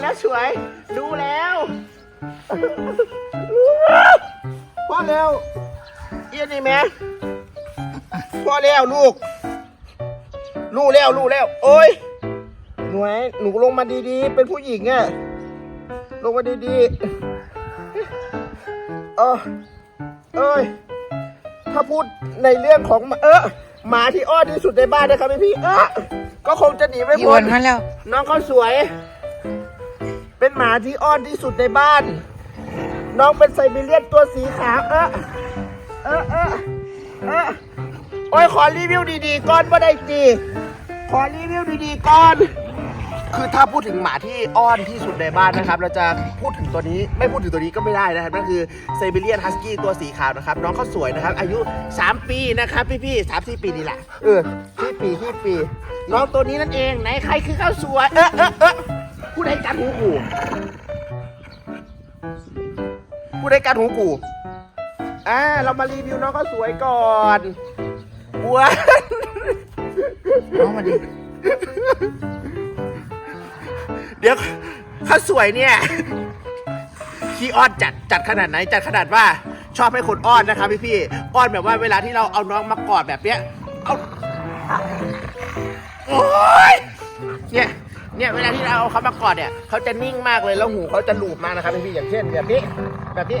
แล้วสวย ดูแล้วรู้แล้วพ่อแล้วเอียนี่แม่พ่อแล้วลูก ลูกแล้วลูกแล้ว โอ้ยหน่วยหนูลงมาดีๆ เป็นผู้หญิงอะลงมาดีๆ เออเอ้ย ถ้าพูดในเรื่องของหมาเออหมาที่อ้อนที่สุดในบ้านนะครับพี่พี่เออก็คงจะหนีไม่พี่พ้อ้วนนมาแล้วน้องเขาสวย เป็นหมาที่อ้อนที่สุดในบ้าน น้องเป็นไซบีเรียนตัวสีขาวเออเออเออเออโอ้ยขอรีวิวดีๆก่อนว่าได้จีขอรีวิวดีๆก่อน คือถ้าพูดถึงหมาที่อ้อนที่สุดในบ้านนะครับ เราจะพูดถึงตัวนี้ไม่พูดถึงตัวนี้ก็ไม่ได้นะครับนั่นคือไซบีเรียนฮัสกี้ตัวสีขาวนะครับ น้องเขาสวยนะครับ อายุ 3 ปีนะครับ พี่พี่สามสี่ปีนี่แหละเออที่ปีที่ปี น้องตัวนี้นั่นเองไหนใครคือข้าวสวยเออเออเออ ผู้ใดกัดหูกู ผู้ใดกัดหูกู อ่า เรามารีวิวน้องเขาสวยก่อนอ้วนน้องมาดิ เดี๋ยวข้าวสวยเนี่ยขี้อ้อนจัดจัดขนาดไหนจัดขนาดว่าชอบให้คนอ้อนนะครับพี่พี่ๆอ้อนแบบว่าเวลาที่เราเอาน้องมากอดแบบเนี้ยเอาโอ้ยเนี่ย เนี่ยเวลาที่เราเอาเขามากอดเนี่ยเขาจะนิ่งมากเลยแล้วหูเขาจะหลูบมากนะครับพี่พี่ๆอย่างเช่นแบบนี้แบบนี้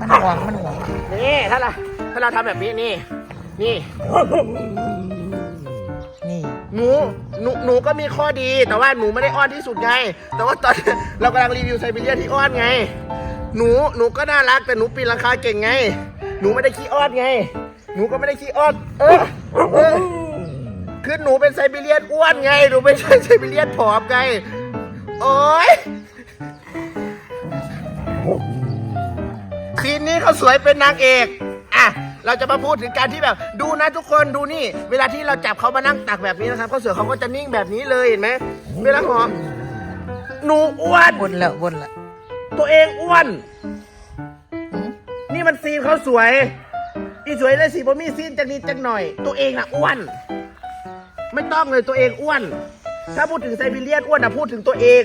มันหวงมันหวงนี่ถ้าเราถ้าเราทำแบบนี้นี่ นี่นี่หนูหนูหนูก็มีข้อดีแต่ว่าหนูไม่ได้อ้อนที่สุดไง แต่ว่าตอนเรากำลังรีวิวไซบีเรียนที่อ้อนไง หนูหนูก็น่ารักแต่หนูปีนราคาเก่งไง หนูไม่ได้ขี้อ้อนไง หนูก็ไม่ได้ขี้อ้อนเออเออ คือหนูเป็นไซบีเรียนอ้วนไง หนูไม่ใช่ไซบีเรียนผอมไง โอ๊ยคืนนี้เขาสวยเป็นนางเอก อะ เราจะมาพูดถึงการที่แบบ ดูนะทุกคนดูนี่ เวลาที่เราจับเขามานั่งตักแบบนี้นะครับเขาเสือเขาก็จะนิ่งแบบนี้เลยเห็นไหมเวลาหอม หนูอ้วนบนแล้วบนแล้วตัวเองอ้วนหืมนี่มันซีนเขาสวย อีสวยเลยสิบ่มีซีนจังนิดจังหน่อย ตัวเองน่ะอ้วน ไม่ต้องเลยตัวเองอ้วน ถ้าพูดถึงไซบีเรียนอ้วนนะพูดถึงตัวเอง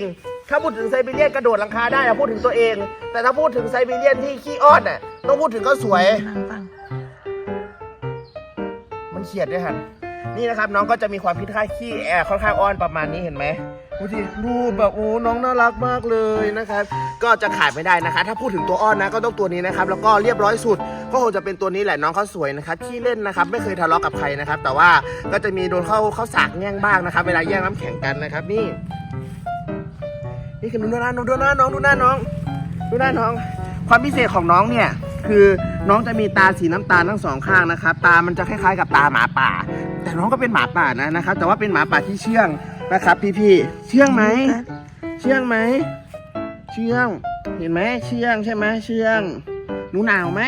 ถ้าพูดถึงไซบีเรียนกระโดดหลังคาได้นะพูดถึงตัวเอง แต่ถ้าพูดถึงไซบีเรียนที่ขี้อ้อนน่ะต้องพูดถึงเขาสวยนั่งฟัง มันเฉียดด้วยฮัน นี่นะครับน้องก็จะมีความพิท้าขี้แอบค่อนข้างอ้อนประมาณนี้เห็นไหมดูสิดูแบบโอ้น้องน่ารักมากเลยนะครับก็จะขาดไม่ได้นะคะ ถ้าพูดถึงตัวอ้อนนะก็ต้องตัวนี้นะครับแล้วก็เรียบร้อยสุด ก็คงจะเป็นตัวนี้แหละน้องเขาสวยนะครับขี้เล่นนะครับไม่เคยทะเลาะกับใครนะครับ แต่ว่าก็จะมีโดนเข้าเข้าสากแย่งบ้างนะครับ เวลาแย่งน้ำแข็งกันนะครับนี่ นี่คือดูหน้าน้องดูหน้าน้องดูหน้าน้องดูหน้าน้อง ความพิเศษของน้องเนี่ยคือน้องจะมีตาสีน้ำตาลทั้งสองข้างนะครับ ตามันจะคล้ายๆ กับตาหมาป่า แต่น้องก็เป็นหมาป่านะนะครับแต่ว่าเป็นหมาป่าที่เชื่องนะครับ พี่ๆเชื่องไหมเชื่องไหมเชื่อง เห็นไหมเชื่องใช่ไหมเชื่องหนูหนาวไหม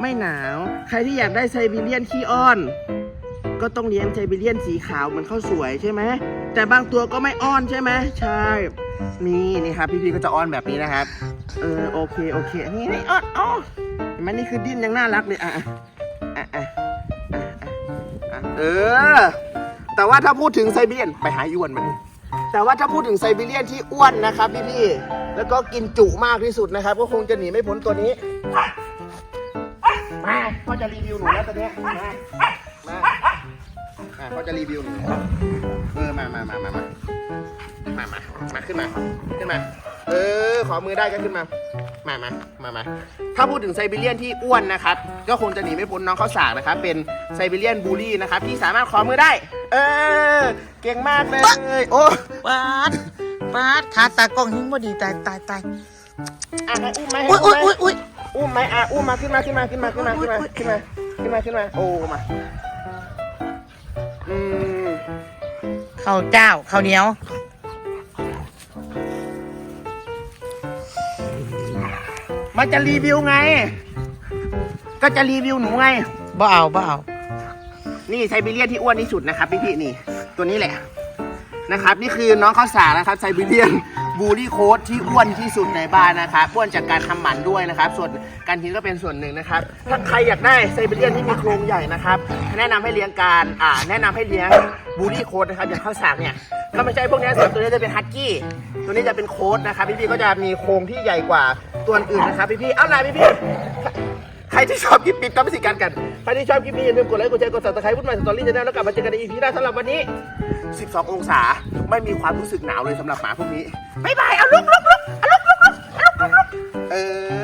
ไม่หนาว ใครที่อยากได้ไซบีเรียนขี้อ้อน ก็ต้องเลี้ยงไซบีเรียนสีขาวเหมือนข้าวสวยใช่ไหมแต่บางตัวก็ไม่อ้อนใช่ไหมใช่นี่นี่ครับ พี่ๆก็จะอ้อนแบบนี้นะครับ เออโอเคโอเคนี่นี่อ้อนอ้อนเห็นไหมนี่คือดิ้นยังน่ารักเลยอะอะอะอะอะอะ เออ แต่ว่าถ้าพูดถึงไซบีเรียนไปหาอีอ้วนมันแต่ว่าถ้าพูดถึงไซบีเรียนที่อ้วนนะครับพี่ๆแล้วก็กินจุมากที่สุดนะครับ ก็คงจะหนีไม่พ้นตัวนี้ มาพ่อจะรีวิวหนูแล้วตอนเนี้ยมามาอะพ่อจะรีวิวหนูเออมามามามามามามามาขึ้นมาขึ้นมา เออ ขอมือได้ก็ขึ้นมา มามามามาถ้าพูดถึงไซบีเรียนที่อ้วนนะครับ ก็คงจะหนีไม่พ้นน้องข้าวสากนะครับ เป็นไซบีเรียนบูลลี่นะครับ ที่สามารถขอมือได้ เออ เก่งมากเลย โอ้ปาดปาดขาตากล้องหิ้งบ่ดีตายตายตายอะให้อุ้มไหมให้อุ้ยอุ้อุ้มยไหมอุ้ยอุ้ยอุ้มไหมอะอุ้มมาขึ้นมาขึ้นมาขึ้นมาขึ้นมาขึ้นมาขึ้นมาขึ้นมาขึ้นมาขึ้นมาโอ้มาอืมข้าวเจ้าข้าวเหนียว มันจะรีวิวไง ก็จะรีวิวหนูไง บ่เอาบ่เอา นี่ไซบีเรียนที่อ้วนที่สุดนะครับพี่พี่ๆนี่ ตัวนี้แหละนะครับ นี่คือน้องข้าวสารนะครับไซบีเรียน บูรี่โค้ดที่อ้วนที่สุดในบ้านนะครับอ้วนจากการทำหมันด้วยนะครับ ส่วนการกินก็เป็นส่วนหนึ่งนะครับ ถ้าใครอยากได้ไซบีเรียนที่มีโครงใหญ่นะครับ แนะนำให้เลี้ยงการอ่าแนะนำให้เลี้ยงบูรี่โค้ดนะครับอย่างข้าวสารเนี่ยถ้าไม่ใช่พวกนี้สตัวนี้จะเป็นฮัสกี้ ตัวนี้จะเป็นโค้ดนะครับพี่ๆก็จะมีโครงที่ใหญ่กว่าตัวอื่นนะครับพี่ๆเอาล่ะพี่ๆใครที่ชอบคลิปปิดก็ไม่สิกันกัน ใครที่ชอบคลิปนี้อย่าลืมกดไลค์ กดแชร์ กดซับสไครต์พูดใหม่สตอรี่จะได้แล้วกลับมาเจอกันในอีพีหน้าสำหรับวันนี้ 12 องศา ไม่มีความรู้สึกหนาวเลยสำหรับหมาพวกนี้บายบาย เอาลุกลุกลุกเอาลุกลุกลุกเอาลุกลุกลุกเออ